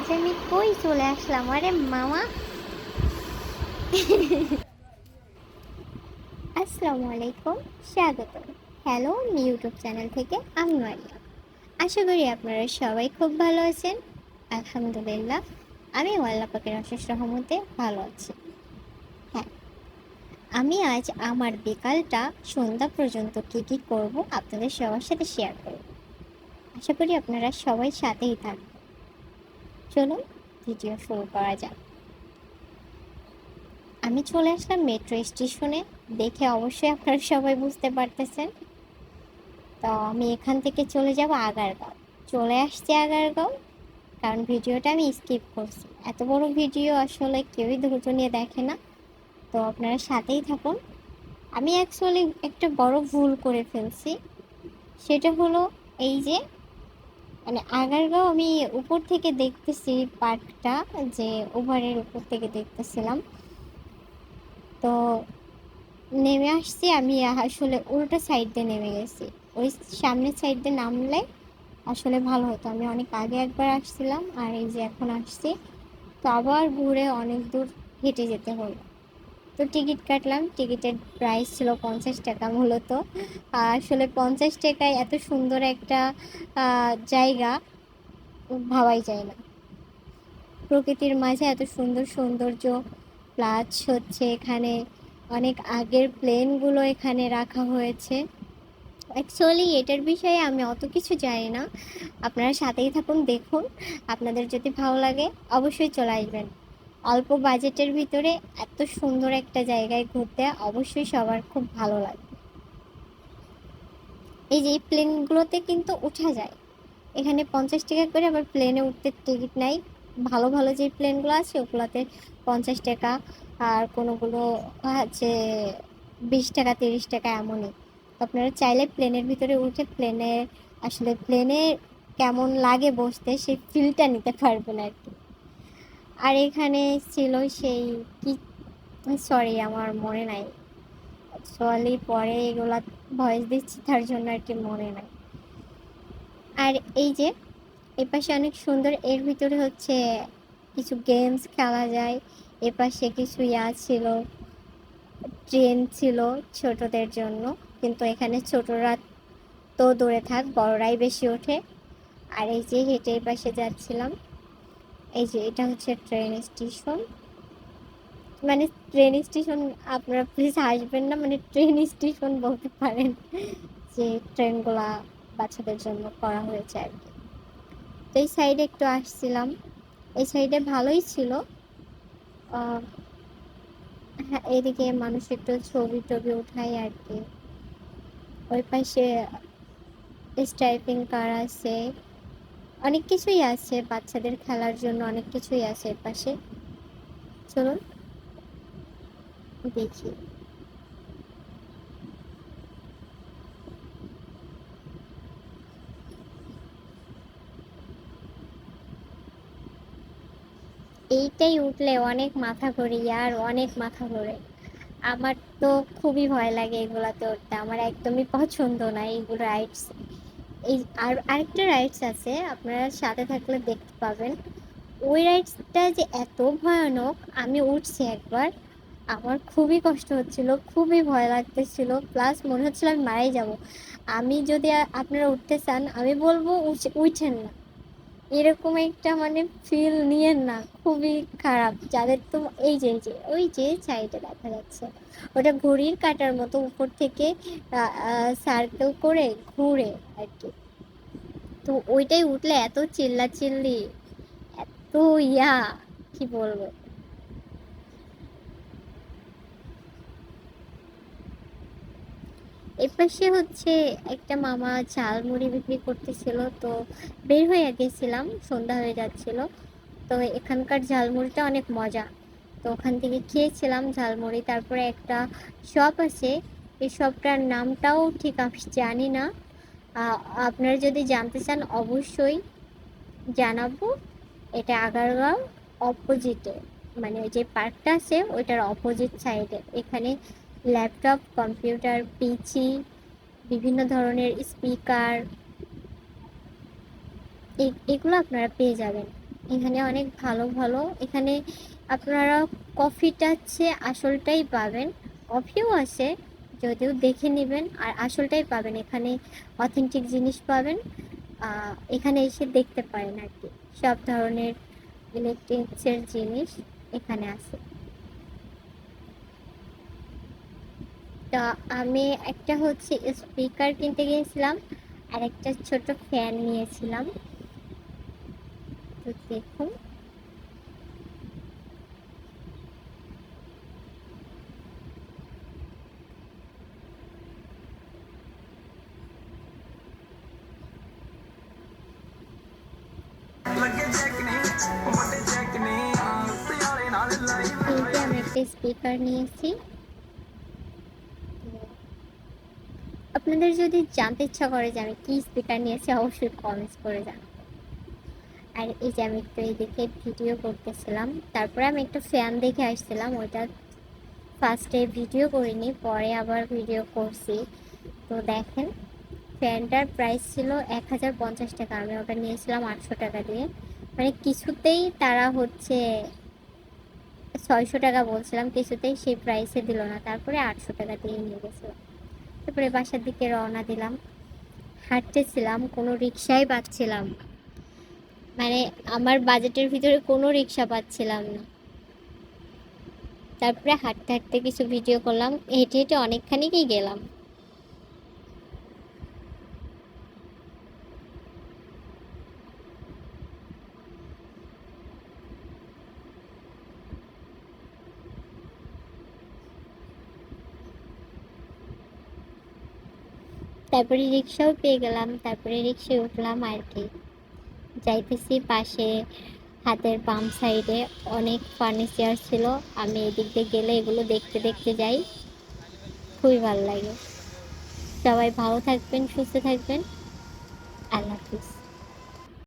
আজ আমি কই চলে আসলাম? আরে মামা। আসসালামু আলাইকুম স্বাগত হ্যালো ইউটিউব চ্যানেল থেকে আমি মারিয়া। আশা করি আপনারা সবাই খুব ভালো আছেন। আলহামদুলিল্লাহ আমি আল্লাহ পাকের অশেষ রহমতে ভালো আছি। হ্যাঁ আমি আজ আমার বিকালটা সন্ধ্যা পর্যন্ত কী কী করব আপনাদের সবার সাথে শেয়ার করব। আশা করি আপনারা সবাই সাথেই থাকবেন। চলুন ভিডিও শুরু করা যাক। আমি চলে আসলাম মেট্রো স্টেশনে দেখে অবশ্যই আপনারা সবাই বুঝতে পারতেছেন। তো আমি এখান থেকে চলে যাব আগারগাঁও। চলে আসছি আগারগাঁও, কারণ ভিডিওটা আমি স্কিপ করছি। এত বড় ভিডিও আসলে কেউই ধৈর্য নিয়ে দেখে না। তো আপনারা সাথেই থাকুন। আমি অ্যাকচুয়ালি একটা বড় ভুল করে ফেলছি। সেটা হলো এই যে মানে আগারগাঁও আমি উপর থেকে দেখতেছি পার্কটা, যে ওভারের উপর থেকে দেখতেছিলাম। তো নেমে আসছি, আমি আসলে উল্টো সাইড দিয়ে নেমে গেছি। ওই সামনের সাইড দিয়ে নামলে আসলে ভালো হতো। আমি অনেক আগে একবার আসছিলাম আর এই যে এখন আসছি। তো আবার ঘুরে অনেক দূর হেঁটে যেতে হলো। তো টিকিট কাটলাম। টিকিটের প্রাইস ছিল পঞ্চাশ টাকা মূলত। আসলে পঞ্চাশ টাকায় এত সুন্দর একটা জায়গা ভাবাই যায় না। প্রকৃতির মাঝে এত সুন্দর সৌন্দর্য, প্লাস হচ্ছে এখানে অনেক আগের প্লেনগুলো এখানে রাখা হয়েছে। অ্যাকচুয়ালি এটার বিষয়ে আমি অত কিছু জানি না। আপনারা সাথেই থাকুন, দেখুন। আপনাদের যদি ভালো লাগে অবশ্যই চলে আসবেন। অল্প বাজেটের ভিতরে এত সুন্দর একটা জায়গায় ঘুরতে অবশ্যই সবার খুব ভালো লাগবে এই যে এই প্লেনগুলোতে কিন্তু উঠা যায়। এখানে পঞ্চাশ টাকা করে আবার প্লেনে উঠতে টিকিট নাই। ভালো ভালো যে প্লেনগুলো আছে, ওগুলোতে পঞ্চাশ টাকা আর কোনোগুলো হচ্ছে বিশ টাকা, তিরিশ টাকা এমনই। আপনারা চাইলে প্লেনের ভিতরে উঠে প্লেনে, আসলে প্লেনে কেমন লাগে বসতে সেই ফিলটা নিতে পারবেন আর কি। আর এখানে ছিল সেই কি সরি আমার মনে নাই। অ্যাকচুয়ালি পরে এগুলা ভয়েস দিচ্ছি, তার জন্য আর কি মনে নাই। আর এই যে এ পাশে অনেক সুন্দর, এর ভিতরে হচ্ছে কিছু গেমস খেলা যায় এ পাশে কিছু ইয়া ছিল ট্রেন ছিল ছোটদের জন্য, কিন্তু এখানে ছোটরা তো দূরে থাক, বড়রাই বেশি ওঠে। আর এই যে হেঁটে পাশে যাচ্ছিলাম এই যে, এটা হচ্ছে ট্রেন স্টেশন মানে ট্রেন স্টেশন আপনারা প্লিজ আসবেন না মানে ট্রেন স্টেশন বলতে পারেন যে ট্রেনগুলা বাচ্চাদের জন্য করা হয়েছে আর কি। তো এই সাইডে একটু আসছিলাম। এই সাইডে ভালোই ছিল। হ্যাঁ এদিকে মানুষ একটু ছবি টবি উঠায় আর কি। ওই পাশে স্টাইপিং কার আছে। অনেক কিছুই আছে, বাচ্চাদের খেলার জন্য অনেক কিছুই আছে এর পাশে। চলুন, দেখি। এইটাই উঠলে অনেক মাথা ঘুরে আর অনেক মাথা ঘুরে। আমার তো খুবই ভয় লাগে এগুলাতে উঠতে, আমার একদমই পছন্দ না এইগুলো রাইডস এই আর আরেকটা রাইডস আছে, আপনারা সাথে থাকলে দেখতে পাবেন। ওই রাইডসটা যে এত ভয়ানক, আমি উঠছি একবার, আমার খুবই কষ্ট হচ্ছিল, খুবই ভয় লাগতেছিল প্লাস মনে হচ্ছিল আমি মারাই যাব। আমি যদি আপনারা উঠতে চান, আমি বলব উঠে উঠেন না। এরকম একটা মানে ফিল নিয়ে না, খুবই খারাপ। যাদের তো এই যে যে, ওই যে সাইডে দেখা যাচ্ছে। ওটা ঘড়ির কাটার মতো উপর থেকে সার্কেল করে ঘুরে আর কি তো ওইটাই উঠলে এত চিল্লা চিল্লি এত ইয়া, কি বলব? এপাশে হচ্ছে একটা মামা ঝালমুড়ি বিক্রি করতেছিল, তো বের হয়ে গেছিলাম, সন্ধ্যা হয়ে যাচ্ছিল। তো এখানকার ঝালমুড়িটা অনেক মজা। তো ওখান থেকে খেয়েছিলাম ঝালমুড়ি তারপরে একটা শপ আছে, এই শপটার নামটাও ঠিক আমি জানি না। আপনারা যদি জানতে চান, অবশ্যই জানাব। এটা আগারগাঁও অপোজিটে মানে ওই যে পার্কটা আছে, ওইটার অপোজিট সাইডে এখানে ল্যাপটপ, কম্পিউটার, পিসি, বিভিন্ন ধরনের স্পিকার এগুলো আপনারা পেয়ে যাবেন। এখানে অনেক ভালো ভালো। এখানে আপনারা কফিটা হচ্ছে আসলটাই পাবেন। কফিও আছে, যদিও দেখে নেবেন আর আসলটাই পাবেন। এখানে অথেন্টিক জিনিস পাবেন। এখানে এসে দেখতে পারেন আর কি। সব ধরনের ইলেকট্রিক্সের জিনিস এখানে আছে। তো আমি একটা হচ্ছে স্পিকার কিনতে গিয়েছিলাম, আর একটা ছোট ফ্যান নিয়েছিলাম। তো দেখুন। আমি একটা স্পিকার নিয়েছি। আপনাদের যদি জানতে ইচ্ছা করে যে আমি কি স্পিকার নিয়েছি, অবশ্যই কমেন্টস করে জানাবেন আর এই যে আমি একটু এইদিকে ভিডিও করতেছিলাম, তারপরে আমি একটা ফ্যান দেখে আসছিলাম, ওইটা ফার্স্টে ভিডিও করিনি, পরে আবার ভিডিও করছি। তো দেখেন ফ্যানটার প্রাইস ছিল এক হাজার পঞ্চাশ টাকা, আমি ওটা নিয়েছিলাম আটশো টাকা দিয়ে। মানে কিছুতেই তারা হচ্ছে ছয়শো টাকা বলছিলাম, কিছুতেই সেই প্রাইসে দিল না, তারপরে আটশো টাকা দিয়ে নিয়ে গেছিলাম তারপরে বাসার দিকে রওনা দিলাম। হাঁটতেছিলাম, কোনো রিক্সাই পাচ্ছিলাম মানে আমার বাজেটের ভিতরে কোনো রিক্সা পাচ্ছিলাম না। তারপরে হাঁটতে হাঁটতে কিছু ভিডিও করলাম, হেঁটে হেঁটে অনেকখানিকই গেলাম। তারপরে রিক্সাও পেয়ে গেলাম, তারপরে রিক্সায় উঠলাম আর কি। যাইতেছি পাশে হাতের পাম্প সাইডে অনেক ফার্নিচার ছিল, আমি এদিক দিয়ে গেলে এগুলো দেখতে দেখতে যাই। খুবই ভালো লাগে। সবাই ভালো থাকবেন, সুস্থ থাকবেন। আল্লাহ হাফিজ।